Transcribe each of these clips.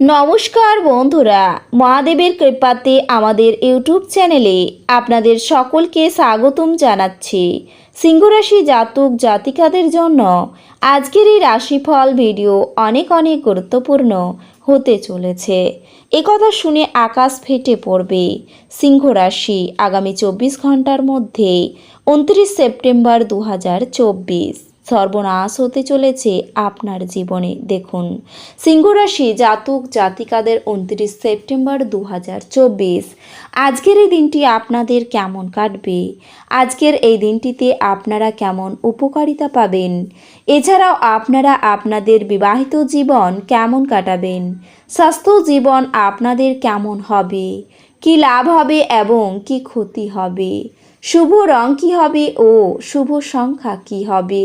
নমস্কার বন্ধুরা, মহাদেবের কৃপাতে আমাদের ইউটিউব চ্যানেলে আপনাদের সকলকে স্বাগতম জানাচ্ছি। সিংহরাশি জাতক জাতিকাদের জন্য আজকের এই রাশিফল ভিডিও অনেক অনেক গুরুত্বপূর্ণ হতে চলেছে। একথা শুনে আকাশ ফেটে পড়বে। সিংহ রাশি আগামী চব্বিশ ঘণ্টার মধ্যে উনত্রিশ সেপ্টেম্বর দু হাজার চব্বিশ। সর্বনাশ হতে চলেছে আপনার জীবনে। দেখুন সিংহরাশি জাতক জাতিকাদের উনত্রিশ সেপ্টেম্বর দু হাজার চব্বিশ। আজকের এই দিনটি আপনাদের কেমন কাটবে? আজকের এই দিনটিতে আপনারা কেমন উপকারিতা পাবেন? এছাড়াও আপনারা আপনাদের বিবাহিত জীবন কেমন কাটাবেন? স্বাস্থ্য জীবন আপনাদের কেমন হবে? কি লাভ হবে এবং কি ক্ষতি হবে? শুভ রং কী হবে ও শুভ সংখ্যা কী হবে?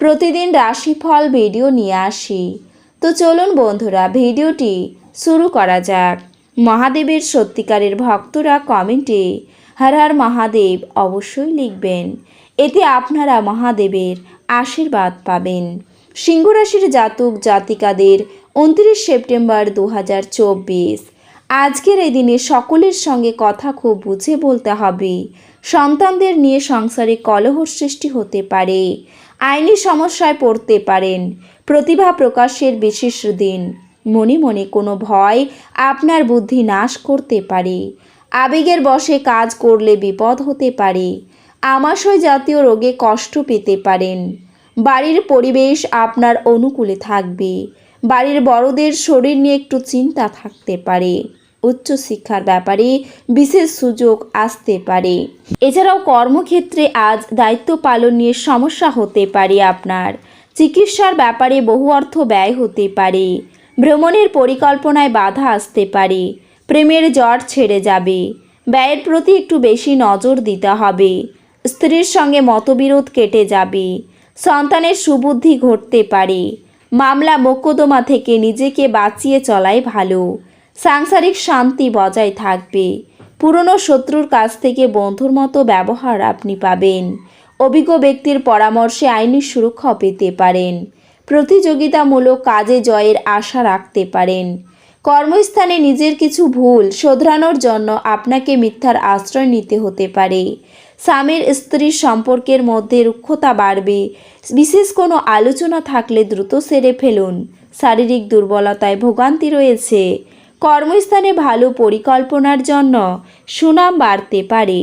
প্রতিদিন রাশিফল ভিডিও নিয়ে আসি। তো চলুন বন্ধুরা, ভিডিওটি শুরু করা যাক। মহাদেবের সত্যিকারের ভক্তরা কমেন্টে হর হর মহাদেব অবশ্যই লিখবেন। এতে আপনারা মহাদেবের আশীর্বাদ পাবেন। সিংহরাশির জাতক জাতিকাদের উনত্রিশ সেপ্টেম্বর দু হাজার চব্বিশ। আজকের এই দিনে সকলের সঙ্গে কথা খুব বুঝে বলতে হবে। সন্তানদের নিয়ে সংসারে কলহ সৃষ্টি হতে পারে। আইনি সমস্যায় পড়তে পারেন। প্রতিভা প্রকাশের বিশেষ দিন। মনে মনে কোনো ভয় আপনার বুদ্ধি নাশ করতে পারে। আবেগের বশে কাজ করলে বিপদ হতে পারে। আমাশয় জাতীয় রোগে কষ্ট পেতে পারেন। বাড়ির পরিবেশ আপনার অনুকূলে থাকবে। বাড়ির বড়দের শরীর নিয়ে একটু চিন্তা থাকতে পারে। উচ্চশিক্ষার ব্যাপারে বিশেষ সুযোগ আসতে পারে। এছাড়াও কর্মক্ষেত্রে আজ দায়িত্ব পালন নিয়ে সমস্যা হতে পারে আপনার। চিকিৎসার ব্যাপারে বহু অর্থ ব্যয় হতে পারে। ভ্রমণের পরিকল্পনায় বাধা আসতে পারে। প্রেমের জ্বর ছেড়ে যাবে। ব্যয়ের প্রতি একটু বেশি নজর দিতে হবে। স্ত্রীর সঙ্গে মতবিরোধ কেটে যাবে। সন্তানের সুবুদ্ধি ঘটতে পারে। মামলা মোকদ্দমা থেকে নিজেকে বাঁচিয়ে চলাই ভালো। সাংসারিক শান্তি বজায় থাকবে। পুরনো শত্রুর কাছ থেকে বন্ধুর মতো ব্যবহার আপনি পাবেন। অভিজ্ঞ ব্যক্তির পরামর্শে আইনি সুরক্ষা পেতে পারেন। প্রতিযোগিতামূলক কাজে জয়ের আশা রাখতে পারেন। কর্মস্থানে নিজের কিছু ভুল শোধরানোর জন্য আপনাকে মিথ্যার আশ্রয় নিতে হতে পারে। স্বামীর স্ত্রীর সম্পর্কের মধ্যে রুক্ষতা বাড়বে। বিশেষ কোনো আলোচনা থাকলে দ্রুত সেরে ফেলুন। শারীরিক দুর্বলতায় ভোগান্তি রয়েছে। কর্মস্থানে ভালো পরিকল্পনার জন্য সুনাম বাড়তে পারে।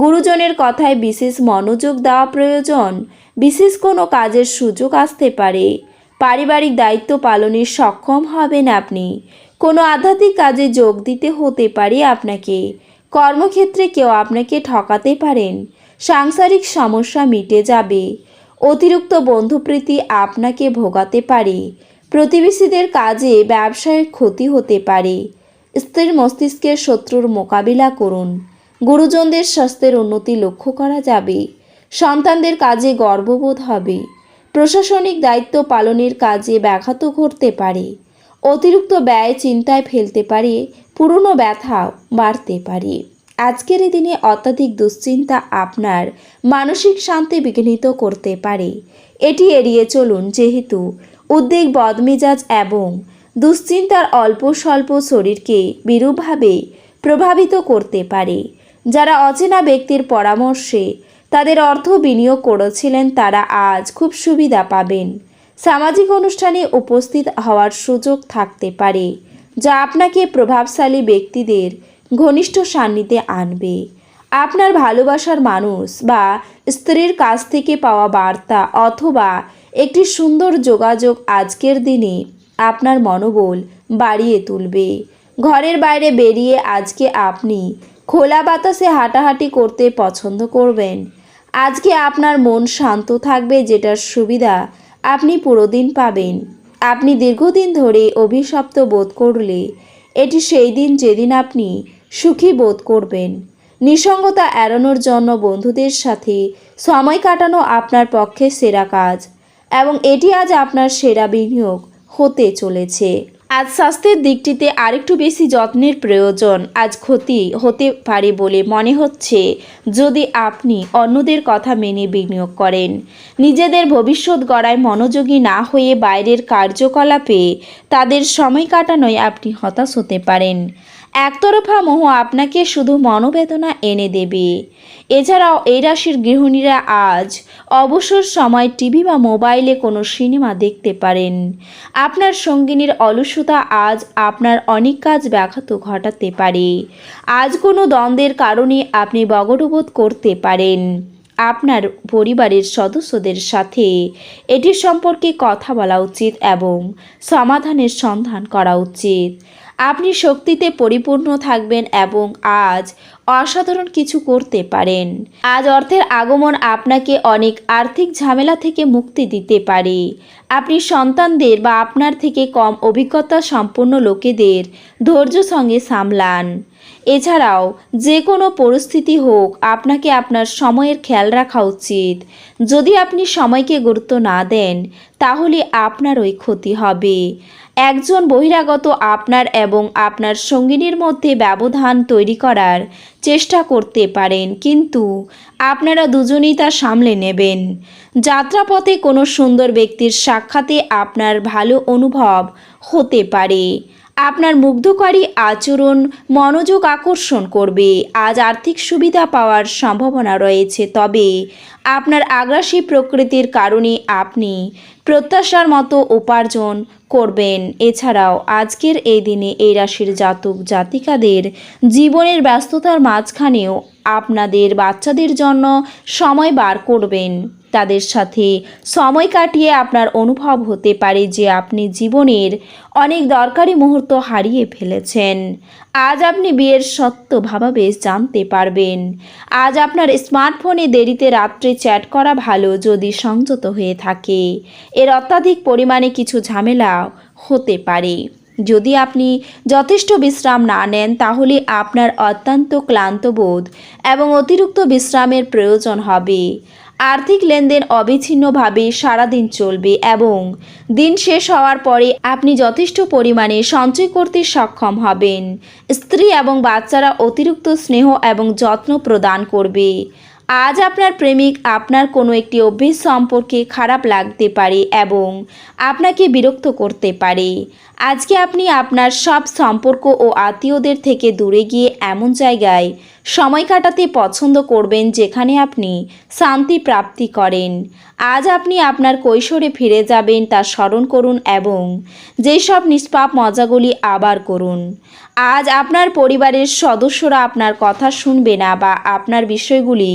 গুরুজনের কথায় বিশেষ মনোযোগ দেওয়া প্রয়োজন। বিশেষ কোনো কাজের সুযোগ আসতে পারে। পারিবারিক দায়িত্ব পালনে সক্ষম হবেন আপনি। কোনো আধ্যাত্মিক কাজে যোগ দিতে হতে পারে আপনাকে। কর্মক্ষেত্রে কেউ আপনাকে ঠকাতে পারেন। সাংসারিক সমস্যা মিটে যাবে। অতিরিক্ত বন্ধুপ্রীতি আপনাকে ভোগাতে পারে। প্রতিবেশীদের কাজে ব্যবসায় ক্ষতি হতে পারে। স্ত্রীর মস্তিষ্কের শত্রুর মোকাবিলা করুন। গুরুজনদের স্বাস্থ্যের উন্নতি লক্ষ্য করা যাবে। সন্তানদের কাজে গর্ববোধ হবে। প্রশাসনিক দায়িত্ব পালনের কাজে ব্যাঘাত ঘটতে পারে। অতিরিক্ত ব্যয় চিন্তায় ফেলতে পারে। পুরনো ব্যথা বাড়তে পারে। আজকের এই দিনে অত্যাধিক দুশ্চিন্তা আপনার মানসিক শান্তি বিঘ্নিত করতে পারে। এটি এড়িয়ে চলুন, যেহেতু উদ্বেগ বদমেজাজ এবং দুশ্চিন্তার অল্প স্বল্প শরীরকে বিরূপভাবে প্রভাবিত করতে পারে। যারা অচেনা ব্যক্তির পরামর্শে তাদের অর্থ বিনিয়োগ করেছিলেন, তারা আজ খুব সুবিধা পাবেন। সামাজিক অনুষ্ঠানে উপস্থিত হওয়ার সুযোগ থাকতে পারে, যা আপনাকে প্রভাবশালী ব্যক্তিদের ঘনিষ্ঠ সান্নিধ্যে আনবে। আপনার ভালোবাসার মানুষ বা স্ত্রীর কাছ থেকে পাওয়া বার্তা অথবা একটি সুন্দর যোগাযোগ আজকের দিনে আপনার মনোবল বাড়িয়ে তুলবে। ঘরের বাইরে বেরিয়ে আজকে আপনি খোলা বাতাসে হাঁটাহাঁটি করতে পছন্দ করবেন। আজকে আপনার মন শান্ত থাকবে, যেটার সুবিধা আপনি পুরো দিন পাবেন। আপনি দীর্ঘদিন ধরে অভিশপ্ত বোধ করলে এটি সেই দিন যেদিন আপনি সুখী বোধ করবেন। নিসঙ্গতা এড়ানোর জন্য বন্ধুদের সাথে সময় কাটানো আপনার পক্ষে সেরা কাজ। এবং এটি আজ আপনার সেরা বিনিয়োগ হতে চলেছে। আজ স্বাস্থ্যের দিকটিতে আরেকটু বেশি যত্নের প্রয়োজন। আজ ক্ষতি হতে পারে বলে মনে হচ্ছে যদি আপনি অন্যদের কথা মেনে বিনিয়োগ করেন। নিজেদের ভবিষ্যৎ গড়ায় মনোযোগী না হয়ে বাইরের কার্যকলাপে তাদের সময় কাটানোয় আপনি হতাশ হতে পারেন। একতরফা মোহ আপনাকে শুধু মনোবেদনা এনে দেবে। এছাড়াও এই রাশির গৃহিণীরা আজ অবসর সময় টিভি বা মোবাইলে কোনো সিনেমা দেখতে পারেন। আপনার সঙ্গিনীর অলসতা আজ আপনার অনেক কাজ ব্যাঘাত ঘটাতে পারে। আজ কোনো দ্বন্দ্বের কারণে আপনি বগরবোধ করতে পারেন। আপনার পরিবারের সদস্যদের সাথে। এটি সম্পর্কে কথা বলা উচিত এবং সমাধানের সন্ধান করা উচিত। আপনি শক্তিতে পরিপূর্ণ থাকবেন এবং আজ অসাধারণ কিছু করতে পারেন। আজ অর্থের আগমন আপনাকে অনেক আর্থিক ঝামেলা থেকে মুক্তি দিতে পারে। আপনি সন্তানদের বা আপনার থেকে কম অভিজ্ঞতা সম্পন্ন লোকেদের ধৈর্য সঙ্গে সামলান। এছাড়াও যে কোনো পরিস্থিতি হোক, আপনাকে আপনার সময়ের খেয়াল রাখা উচিত। যদি আপনি সময়কে গুরুত্ব না দেন, তাহলে আপনারই ক্ষতি হবে। একজন বহিরাগত আপনার এবং আপনার সঙ্গিনীর মধ্যে ব্যবধান তৈরি করার চেষ্টা করতে পারেন, কিন্তু আপনারা দুজনেই তা সামলে নেবেন। যাত্রাপথে কোনো সুন্দর ব্যক্তির সাক্ষাতে আপনার ভালো অনুভব হতে পারে। আপনার মুগ্ধকারী আচরণ, মনোযোগ আকর্ষণ করবে। আজ আর্থিক সুবিধা পাওয়ার সম্ভাবনা রয়েছে, তবে আপনার আগ্রাসী প্রকৃতির কারণে আপনি প্রত্যাশার মতো উপার্জন করবেন। এছাড়াও আজকের এই দিনে এই রাশির জাতক জাতিকাদের জীবনের ব্যস্ততার মাঝখানেও আপনাদের বাচ্চাদের জন্য সময় বার করবেন। তাদের সাথে সময় কাটিয়ে আপনার অনুভব হতে পারে যে আপনি জীবনের অনেক দরকারি মুহূর্ত হারিয়ে ফেলেছেন। আজ আপনি বিয়ের সত্য ভাবাবেশ জানতে পারবেন। আজ আপনার স্মার্টফোনে দেরিতে রাত্রে চ্যাট করা ভালো যদি সংযত হয়ে থাকে। এর অত্যাধিক পরিমাণে কিছু ঝামেলা হতে পারে। যদি আপনি যথেষ্ট বিশ্রাম না নেন, তাহলে আপনার অত্যন্ত ক্লান্ত বোধ এবং অতিরিক্ত বিশ্রামের প্রয়োজন হবে। আর্থিক লেনদেন অবিচ্ছিন্নভাবে সারাদিন চলবে এবং দিন শেষ হওয়ার পরে আপনি যথেষ্ট পরিমাণে সঞ্চয় করতে সক্ষম হবেন। স্ত্রী এবং বাচ্চারা অতিরিক্ত স্নেহ এবং যত্ন প্রদান করবে। আজ আপনার প্রেমিক আপনার কোনো একটি অভ্যেস সম্পর্কে খারাপ লাগতে পারে এবং আপনাকে বিরক্ত করতে পারে। আজকে আপনি আপনার সব সম্পর্ক ও আত্মীয়দের থেকে দূরে গিয়ে এমন জায়গায় সময় কাটাতে পছন্দ করবেন যেখানে আপনি শান্তি প্রাপ্তি করেন। আজ আপনি আপনার কৈশোরে ফিরে যাবেন তা স্মরণ করুন এবং যেসব নিষ্পাপ মজাগুলি আবার করুন। আজ আপনার পরিবারের সদস্যরা আপনার কথা শুনবে না বা আপনার বিষয়গুলি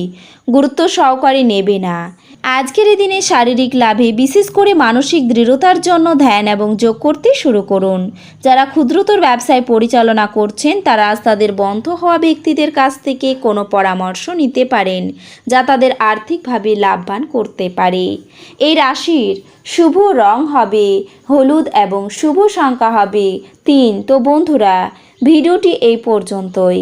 গুরুত্ব সহকারে নেবে না। আজকের দিনে শারীরিক লাভে বিশেষ করে মানসিক দৃঢ়তার জন্য ধ্যান এবং যোগ করতে শুরু করুন। যারা ক্ষুদ্রতর ব্যবসায় পরিচালনা করছেন, তারা আজ তাদের বন্ধ হওয়া ব্যক্তিদের কাছ থেকে কোনো পরামর্শ নিতে পারেন, যা তাদের আর্থিকভাবে লাভবান করতে পারে। এই রাশির শুভ রং হবে হলুদ এবং শুভ সংখ্যা হবে তিন। তো বন্ধুরা, ভিডিওটি এই পর্যন্তই।